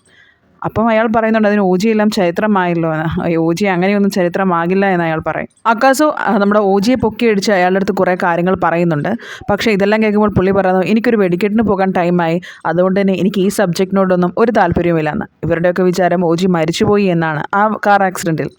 അപ്പം അയാൾ പറയുന്നുണ്ട് അതിന് ഓജിയെല്ലാം ചരിത്രമായല്ലോ. എന്ന്. ഓജി അങ്ങനെയൊന്നും ചരിത്രമാകില്ല എന്ന് അയാൾ പറയും. അക്കാസോ നമ്മുടെ ഓജിയെ പൊക്കിയടിച്ച് അയാളുടെ അടുത്ത് കുറേ കാര്യങ്ങൾ പറയുന്നുണ്ട്. പക്ഷേ ഇതെല്ലാം കേൾക്കുമ്പോൾ പുള്ളി പറയുന്നു എനിക്കൊരു വെടിക്കെട്ടിന് പോകാൻ ടൈമായി. അതുകൊണ്ട് തന്നെ എനിക്ക് ഈ സബ്ജക്റ്റിനോടൊന്നും ഒരു താല്പര്യവുമില്ലെന്ന് ഇവരുടെയൊക്കെ വിചാരം ഓജി മരിച്ചുപോയി എന്നാണ് ആ കാർ ആക്സിഡന്റിൽ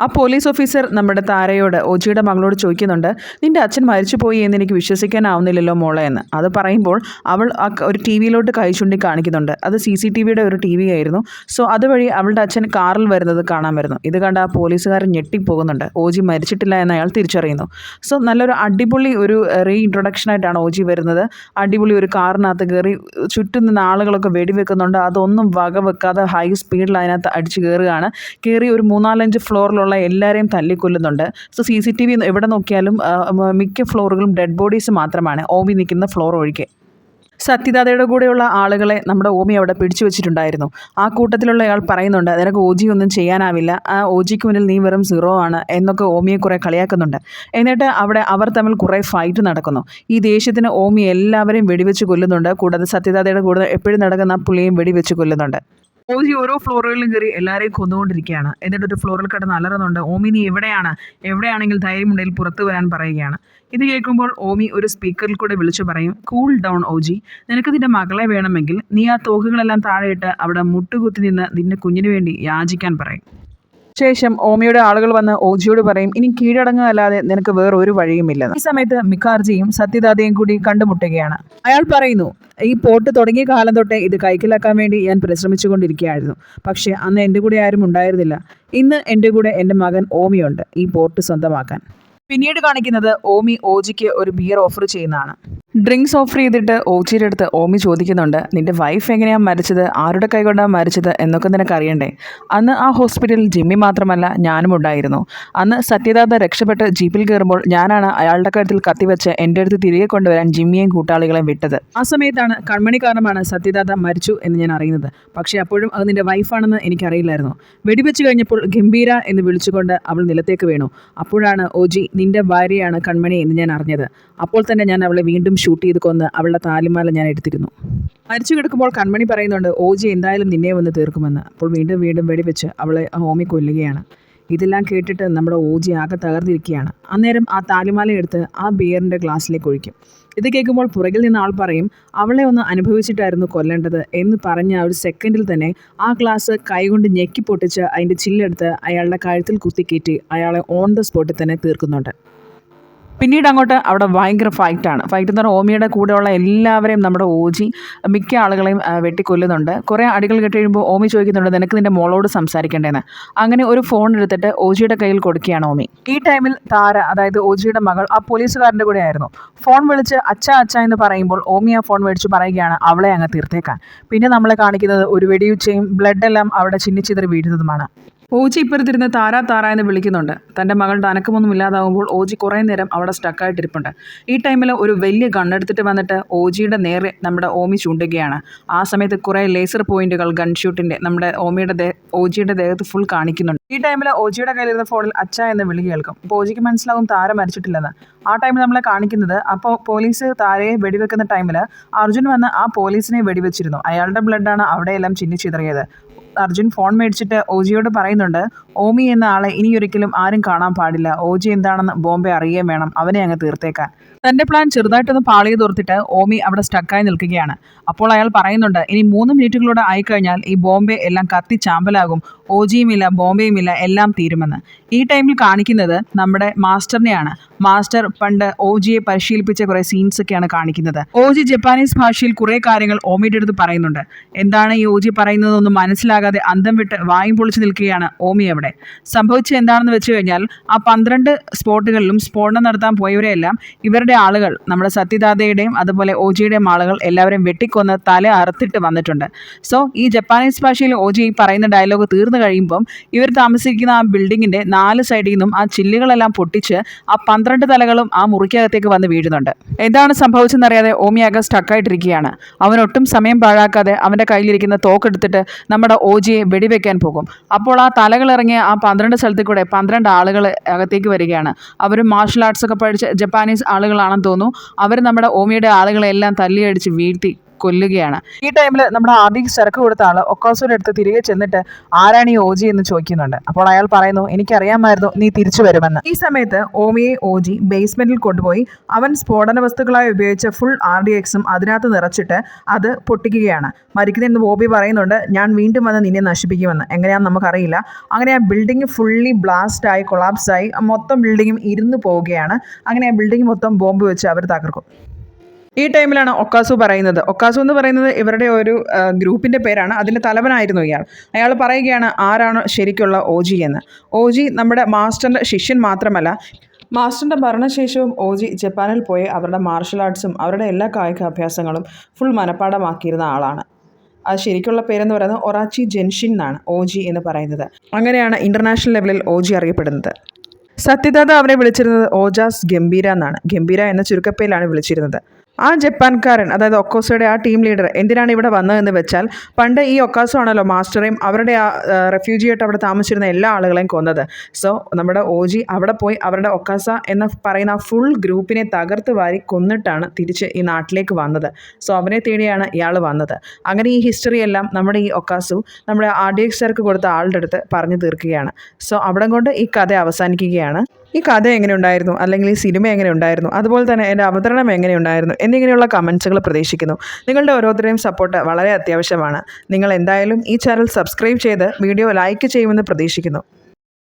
ആ പോലീസ് ഓഫീസർ നമ്മുടെ താരയോട് ഓജിയുടെ മകളോട് ചോദിക്കുന്നുണ്ട് നിന്റെ അച്ഛൻ മരിച്ചുപോയി എന്ന് എനിക്ക് വിശ്വസിക്കാനാവുന്നില്ലല്ലോ മോളെ എന്ന്. അത് പറയുമ്പോൾ അവൾ ആ ഒരു ടി വിയിലോട്ട് കൈ ചൂണ്ടി കാണിക്കുന്നുണ്ട് അത് സി സി ടി വിയുടെ ഒരു ടി വി ആയിരുന്നു. സോ അതുവഴി അവളുടെ അച്ഛൻ കാറിൽ വരുന്നത് കാണാൻ വരുന്നു. ഇത് കണ്ട് ആ പോലീസുകാരൻ ഞെട്ടിപ്പോകുന്നുണ്ട്. ഓജി മരിച്ചിട്ടില്ല എന്ന് അയാൾ തിരിച്ചറിയുന്നു. സോ നല്ലൊരു അടിപൊളി ഒരു റീ ഇൻട്രൊഡക്ഷനായിട്ടാണ് ഓജി വരുന്നത്. അടിപൊളി ഒരു കാറിനകത്ത് കയറി ചുറ്റും നിന്ന് ആളുകളൊക്കെ വെടിവെക്കുന്നുണ്ട്. അതൊന്നും വക വെക്കാതെ ഹൈ സ്പീഡിൽ അതിനകത്ത് അടിച്ച് കയറുകയാണ്. കയറി ഒരു മൂന്നാലഞ്ച് ഫ്ലോറിലുള്ള എല്ലാവരെയും തല്ലിക്കൊല്ലുന്നുണ്ട്. So C C T V എവിടെ നോക്കിയാലും മിക്ക ഫ്ലോറുകളും ഡെഡ് ബോഡീസ് മാത്രമാണ്. ഓമി നിൽക്കുന്ന ഫ്ലോർ ഒഴികെ. സത്യദാതയുടെ കൂടെയുള്ള ആളുകളെ നമ്മുടെ ഓമി അവിടെ പിടിച്ചു വെച്ചിട്ടുണ്ടായിരുന്നു. ആ കൂട്ടത്തിലുള്ള അയാൾ പറയുന്നുണ്ട് നിനക്ക് ഓജി ഒന്നും ചെയ്യാനാവില്ല. ആ ഓജിക്ക് മുന്നിൽ നീ വെറും സീറോ ആണ് എന്നൊക്കെ ഓമിയെ കുറേ കളിയാക്കുന്നുണ്ട്. എന്നിട്ട് അവിടെ അവർ തമ്മിൽ കുറേ ഫൈറ്റ് നടക്കുന്നു. ഈ ദേഷ്യത്തിന് ഓമി എല്ലാവരെയും വെടിവെച്ച് കൊല്ലുന്നുണ്ട്. കൂടാതെ സത്യദാതയുടെ കൂടെ എപ്പോഴും നടക്കുന്ന ആ പുള്ളിയും വെടിവെച്ച് കൊല്ലുന്നുണ്ട്. ഓജി ഓരോ ഫ്ലോറുകളിലും കയറി എല്ലാവരെയും കൊന്നുകൊണ്ടിരിക്കുകയാണ്. എന്നിട്ട് ഒരു ഫ്ലോറിൽ കിടന്ന് അലറുന്നുണ്ട്. ഓമി നീ എവിടെയാണ്? എവിടെയാണെങ്കിൽ ധൈര്യമുണ്ടെങ്കിൽ പുറത്തു വരാൻ പറയുകയാണ്. ഇത് കേൾക്കുമ്പോൾ ഓമി ഒരു സ്പീക്കറിൽ കൂടെ വിളിച്ചു പറയും കൂൾ ഡൗൺ ഓജി നിനക്ക് നിന്റെ മകളെ വേണമെങ്കിൽ നീ ആ തോക്കുകളെല്ലാം താഴെയിട്ട് അവിടെ മുട്ടുകുത്തി നിന്ന് നിന്റെ കുഞ്ഞിന് വേണ്ടി യാചിക്കാൻ പറയും. ശേഷം ഓമിയുടെ ആളുകൾ വന്ന് ഓജിയോട് പറയും ഇനി കീഴടങ്ങുക അല്ലാതെ നിനക്ക് വേറെ ഒരു വഴിയുമില്ല ഈ സമയത്ത് മിക്കാർജിയും സത്യദാതയും കൂടി കണ്ടുമുട്ടുകയാണ്. അയാൾ പറയുന്നു ഈ പോട്ട് തുടങ്ങിയ കാലം തൊട്ടേ ഇത് കൈക്കലാക്കാൻ വേണ്ടി ഞാൻ പരിശ്രമിച്ചുകൊണ്ടിരിക്കുകയായിരുന്നു. പക്ഷേ അന്ന് എന്റെ കൂടെ ആരും ഉണ്ടായിരുന്നില്ല. ഇന്ന് എന്റെ കൂടെ എന്റെ മകൻ ഓമിയുണ്ട്. ഈ പോട്ട് സ്വന്തമാക്കാൻ. പിന്നീട് കാണിക്കുന്നത് ഓമി ഓജിക്ക് ഒരു ബിയർ ഓഫർ ചെയ്യുന്നതാണ്. ഡ്രിങ്ക്സ് ഓഫർ ചെയ്തിട്ട് ഓച്ചിയുടെ അടുത്ത് ഓമി ചോദിക്കുന്നുണ്ട് നിന്റെ വൈഫ് എങ്ങനെയാണ് മരിച്ചത്? ആരുടെ കൈകൊണ്ടാണ് മരിച്ചത്? എന്നൊക്കെ നിനക്ക് അറിയണ്ടേ? അന്ന് ആ ഹോസ്പിറ്റലിൽ ജിമ്മി മാത്രമല്ല ഞാനും ഉണ്ടായിരുന്നു. അന്ന് സത്യദാത രക്ഷപ്പെട്ട് ജീപ്പിൽ കയറുമ്പോൾ ഞാനാണ് അയാളുടെ കാര്യത്തിൽ കത്തിവെച്ച് എന്റെ അടുത്ത് തിരികെ കൊണ്ടുവരാൻ ജിമ്മിയെയും കൂട്ടാളികളെയും വിട്ടത്. ആ സമയത്താണ് കൺമണി കാരണമാണ് സത്യദാത മരിച്ചു എന്ന് ഞാൻ അറിയുന്നത്. പക്ഷേ അപ്പോഴും അത് നിന്റെ വൈഫാണെന്ന് എനിക്കറിയില്ലായിരുന്നു. വെടിവെച്ച് കഴിഞ്ഞപ്പോൾ ഗംഭീര എന്ന് വിളിച്ചുകൊണ്ട് അവൾ നിലത്തേക്ക് വീണു. അപ്പോഴാണ് ഓജി നിന്റെ ഭാര്യയാണ് കൺമണി എന്ന് ഞാൻ അറിഞ്ഞത്. അപ്പോൾ തന്നെ ഞാൻ അവളെ വീണ്ടും ഷൂട്ട് ചെയ്ത് കൊന്ന് അവളുടെ താലിമാല ഞാൻ എടുത്തിരുന്നു. മരിച്ചു കിടക്കുമ്പോൾ കൺമണി പറയുന്നുണ്ട് ഓജി എന്തായാലും നിന്നെ വന്ന് തീർക്കുമെന്ന്. അപ്പോൾ വീണ്ടും വീണ്ടും വെടിവെച്ച് അവളെ ഹോമി കൊല്ലുകയാണ്. ഇതെല്ലാം കേട്ടിട്ട് നമ്മുടെ ഓജി ആകെ തകർന്നിരിക്കുകയാണ്. അന്നേരം ആ താലിമാല എടുത്ത് ആ ബിയറിന്റെ ഗ്ലാസ്സിലേക്ക് ഒഴിക്കും. ഇത് കേൾക്കുമ്പോൾ പുറകിൽ നിന്ന് ആൾ പറയും അവളെ ഒന്ന് അനുഭവിച്ചിട്ടായിരുന്നു കൊല്ലേണ്ടത് എന്ന് പറഞ്ഞ ഒരു സെക്കൻഡിൽ തന്നെ ആ ഗ്ലാസ് കൈകൊണ്ട് ഞെക്കി പൊട്ടിച്ച് അതിന്റെ ചില്ലെടുത്ത് അയാളുടെ കഴുത്തിൽ കുത്തിക്കയറ്റി അയാളെ ഓൺ ദ സ്പോട്ടിൽ തന്നെ തീർക്കുന്നുണ്ട്. പിന്നീട് അങ്ങോട്ട് അവിടെ ഭയങ്കര ഫൈറ്റാണ് ഫൈറ്റ് എന്ന് പറഞ്ഞാൽ ഓമിയുടെ കൂടെയുള്ള എല്ലാവരെയും നമ്മുടെ ഓജി മിക്ക ആളുകളെയും വെട്ടിക്കൊല്ലുന്നുണ്ട്. കുറേ അടികൾ കെട്ടി കഴിയുമ്പോൾ ഓമി ചോദിക്കുന്നുണ്ട് നിനക്ക് നിന്റെ മോളോട് സംസാരിക്കേണ്ടതെന്ന് അങ്ങനെ ഒരു ഫോൺ എടുത്തിട്ട് ഓജിയുടെ കയ്യിൽ കൊടുക്കുകയാണ് ഓമി. ഈ ടൈമിൽ താര അതായത് ഓജിയുടെ മകൾ ആ പോലീസുകാരന്റെ കൂടെ ആയിരുന്നു. ഫോൺ വിളിച്ച് അച്ഛ അച്ഛ എന്ന് പറയുമ്പോൾ ഓമി ആ ഫോൺ മേടിച്ച് പറയുകയാണ് അവളെ അങ്ങ് തീർത്തേക്കാൻ. പിന്നെ നമ്മളെ കാണിക്കുന്നത് ഒരു വെടിയുച്ചയും ബ്ലഡെല്ലാം അവിടെ ചിന്നിച്ചിതറി വീഴുന്നതുമാണ്. ഓജി ഇപ്പുറത്തിരുന്ന് താരാ താര എന്ന് വിളിക്കുന്നുണ്ട്. തന്റെ മകളുടെ അനക്കമൊന്നും ഇല്ലാതാവുമ്പോൾ ഓജി കുറേ നേരം അവിടെ സ്റ്റക്കായിട്ടിരിപ്പുണ്ട് ഈ ടൈമിൽ ഒരു വലിയ ഗണ്ണെടുത്തിട്ട് വന്നിട്ട് ഓജിയുടെ നേരെ നമ്മുടെ ഓമി ചൂണ്ടുകയാണ്. ആ സമയത്ത് കുറേ ലേസർ പോയിന്റുകൾ ഗൺ ഷൂട്ടിന്റെ നമ്മുടെ ഓമിയുടെ ഓജിയുടെ ദേഹത്ത് ഫുൾ കാണിക്കുന്നുണ്ട്. ഈ ടൈമിൽ ഓജിയുടെ കയ്യിലിരുന്ന ഫോണിൽ അച്ഛ എന്ന് വിളി കേൾക്കും. അപ്പോൾ ഓജിക്ക് മനസ്സിലാവും താര മരിച്ചിട്ടില്ലെന്ന്. ആ ടൈമിൽ നമ്മളെ കാണിക്കുന്നത് അപ്പോൾ പോലീസ് താരയെ വെടിവെക്കുന്ന ടൈമിൽ അർജുൻ വന്ന് ആ പോലീസിനെ വെടിവെച്ചിരുന്നു. അയാളുടെ ബ്ലഡാണ് അവിടെയെല്ലാം ചിന്നിച്ചിതറിയത് അർജുൻ ഫോൺ മേടിച്ചിട്ട് ഓജിയോട് പറയുന്നുണ്ട് ഓമി എന്ന ആളെ ഇനിയൊരിക്കലും ആരും കാണാൻ പാടില്ല. ഓജി എന്താണെന്ന് ബോംബെ അറിയുകയും വേണം. അവനെ അങ്ങ് തീർത്തേക്കാൻ. തന്റെ പ്ലാൻ ചെറുതായിട്ടൊന്ന് പാളിയെ തോർത്തിട്ട് ഓമി അവിടെ സ്റ്റക്കായി നിൽക്കുകയാണ്. അപ്പോൾ അയാൾ പറയുന്നുണ്ട് ഇനി മൂന്ന് മിനിറ്റുകളൂടെ ആയിക്കഴിഞ്ഞാൽ ഈ ബോംബെ എല്ലാം കത്തി ചാമ്പലാകും. ഓജിയുമില്ല ബോംബെയുമില്ല എല്ലാം തീരുമെന്ന്. ഈ ടൈമിൽ കാണിക്കുന്നത് നമ്മുടെ മാസ്റ്ററിനെയാണ്. മാസ്റ്റർ പണ്ട് ഓജിയെ പരിശീലിപ്പിച്ച കുറേ സീൻസ് ഒക്കെയാണ് കാണിക്കുന്നത്. ഓജി ജപ്പാനീസ് ഭാഷയിൽ കുറേ കാര്യങ്ങൾ ഓമിയുടെ അടുത്ത് പറയുന്നുണ്ട്. എന്താണ് ഈ ഓജി പറയുന്നതെന്നൊന്നും മനസ്സിലാകാതെ അന്തം വിട്ട് വായും പൊളിച്ചു നിൽക്കുകയാണ് ഓമി അവിടെ. സംഭവിച്ചത് എന്താണെന്ന് വെച്ച് കഴിഞ്ഞാൽ ആ പന്ത്രണ്ട് സ്പോട്ടുകളിലും സ്ഫോടനം നടത്താൻ പോയവരെയെല്ലാം ഇവരുടെ ആളുകൾ നമ്മുടെ സത്യദാതയുടെയും അതുപോലെ ഓജിയുടെയും ആളുകൾ എല്ലാവരും വെട്ടിക്കൊന്ന് തല അറുത്തിട്ട് വന്നിട്ടുണ്ട്. സോ ഈ ജപ്പാനീസ് ഭാഷയിൽ ഓജി ഈ പറയുന്ന ഡയലോഗ് തീർന്നു കഴിയുമ്പം ഇവർ താമസിക്കുന്ന ആ ബിൽഡിങ്ങിന്റെ നാല് സൈഡിൽ നിന്നും ആ ചില്ലുകളെല്ലാം പൊട്ടിച്ച് ആ പന്ത്രണ്ട് തലകളും ആ മുറിക്കകത്തേക്ക് വന്ന് വീഴുന്നുണ്ട്. എന്താണ് സംഭവിച്ചെന്നറിയാതെ ഓമിയാകെ സ്റ്റക്കായിട്ടിരിക്കുകയാണ് അവനൊട്ടും സമയം പാഴാക്കാതെ അവന്റെ കയ്യിലിരിക്കുന്ന തോക്കെടുത്തിട്ട് നമ്മുടെ ഓജിയെ വെടിവെക്കാൻ പോകും. അപ്പോൾ ആ തലകളിറങ്ങിയ ആ പന്ത്രണ്ട് സ്ഥലത്തിൽ കൂടെ പന്ത്രണ്ട് ആളുകൾ അകത്തേക്ക് വരികയാണ്. അവർ മാർഷൽ ആർട്സ് ഒക്കെ പഠിച്ച ജപ്പാനീസ് ആളുകളാണെന്ന് തോന്നുന്നു. അവർ നമ്മുടെ ഓമിയുടെ ആളുകളെല്ലാം തല്ലിയടിച്ച് വീഴ്ത്തി. കൊല്ലുകയാണ്. ഈ ടൈമിൽ നമ്മുടെ ആദ്യം ചരക്ക് കൊടുത്ത ആൾ ഒക്കാസൂടെ അടുത്ത് തിരികെ ചെന്നിട്ട് ആരാണ് ഈ ഓജി എന്ന് ചോദിക്കുന്നുണ്ട്. അപ്പോൾ അയാൾ പറയുന്നു എനിക്കറിയാമായിരുന്നു നീ തിരിച്ചു വരുമെന്ന്. ഈ സമയത്ത് ഓമിയെ ഓജി ബേസ്മെന്റിൽ കൊണ്ടുപോയി അവൻ സ്ഫോടന വസ്തുക്കളായി ഉപയോഗിച്ച ഫുൾ ആർ ഡി എക്സും അതിനകത്ത് നിറച്ചിട്ട് അത് പൊട്ടിക്കുകയാണ്. മരിക്കുന്നതെന്ന് ബോബി പറയുന്നുണ്ട് ഞാൻ വീണ്ടും വന്ന് നിന്നെ നശിപ്പിക്കുമെന്ന്. എങ്ങനെയാണെന്ന് നമുക്കറിയില്ല. അങ്ങനെ ആ ബിൽഡിംഗ് ഫുള്ളി ബ്ലാസ്റ്റ് ആയി കൊളാപ്സ് ആയി മൊത്തം ബിൽഡിങ്ങും ഇരുന്ന് പോവുകയാണ്. അങ്ങനെ ആ ബിൽഡിംഗ് മൊത്തം ബോംബ് വെച്ച് അവർ തകർക്കും. ഈ ടൈമിലാണ് ഒക്കാസു പറയുന്നത്. ഒക്കാസു എന്ന് പറയുന്നത് ഇവരുടെ ഒരു ഗ്രൂപ്പിന്റെ പേരാണ്. അതിന്റെ തലവനായിരുന്നു ഇയാൾ. അയാൾ പറയുകയാണ് ആരാണ് ശരിക്കുള്ള ഓജി എന്ന്? ഓജി നമ്മുടെ മാസ്റ്ററിന്റെ ശിഷ്യൻ മാത്രമല്ല മാസ്റ്ററിന്റെ ഭരണശേഷവും ഓജി ജപ്പാനിൽ പോയി അവരുടെ മാർഷൽ ആർട്സും അവരുടെ എല്ലാ കായിക അഭ്യാസങ്ങളും ഫുൾ മനഃപ്പാടമാക്കിയിരുന്ന ആളാണ്. അത് ശരിക്കുള്ള പേരെന്ന് പറയുന്നത് ഒറാച്ചി ജെൻഷിൻ എന്നാണ് ഓജി എന്ന് പറയുന്നത്. അങ്ങനെയാണ് ഇന്റർനാഷണൽ ലെവലിൽ ഓജി അറിയപ്പെടുന്നത്. സത്യദാത അവരെ വിളിച്ചിരുന്നത് ഓജാസ് ഗംഭീര എന്നാണ്. ഗംഭീര എന്ന ചുരുക്കപ്പേരിലാണ് വിളിച്ചിരുന്നത്. ആ ജപ്പാൻകാരൻ അതായത് ഒക്കോസോയുടെ ആ ടീം ലീഡർ എന്തിനാണ് ഇവിടെ വന്നതെന്ന് വെച്ചാൽ പണ്ട് ഈ ഒക്കാസോ ആണല്ലോ മാസ്റ്ററേയും അവരുടെ ആ റെഫ്യൂജിയായിട്ട് അവിടെ താമസിച്ചിരുന്ന എല്ലാ ആളുകളെയും കൊന്നത്. സോ നമ്മുടെ ഓജി അവിടെ പോയി അവരുടെ ഒക്കാസ എന്ന് പറയുന്ന ഫുൾ ഗ്രൂപ്പിനെ തകർത്ത് വാരി കൊന്നിട്ടാണ് തിരിച്ച് ഈ നാട്ടിലേക്ക് വന്നത്. സോ അവനെ തേടിയാണ് ഇയാൾ വന്നത്. അങ്ങനെ ഈ ഹിസ്റ്ററി എല്ലാം നമ്മുടെ ഈ ഒക്കാസു നമ്മുടെ ആർ ഡി എക്സർക്ക് കൊടുത്ത ആളുടെ അടുത്ത് പറഞ്ഞു തീർക്കുകയാണ്. സോ അവിടെ കൊണ്ട് ഈ കഥ അവസാനിക്കുകയാണ്. ഈ കഥ എങ്ങനെ ഉണ്ടായിരുന്നു അല്ലെങ്കിൽ ഈ സിനിമ എങ്ങനെ ഉണ്ടായിരുന്നു അതുപോലെ തന്നെ എന്റെ അവതരണം എങ്ങനെ ഉണ്ടായിരുന്നു എന്നിങ്ങനെയുള്ള കമൻസുകൾ പ്രതീക്ഷിക്കുന്നു. നിങ്ങളുടെ ഓരോരുത്തരുടെയും സപ്പോർട്ട് വളരെ അത്യാവശ്യമാണ്. നിങ്ങൾ എന്തായാലും ഈ ചാനൽ സബ്സ്ക്രൈബ് ചെയ്ത് വീഡിയോ ലൈക്ക് ചെയ്യുമെന്ന് പ്രതീക്ഷിക്കുന്നു.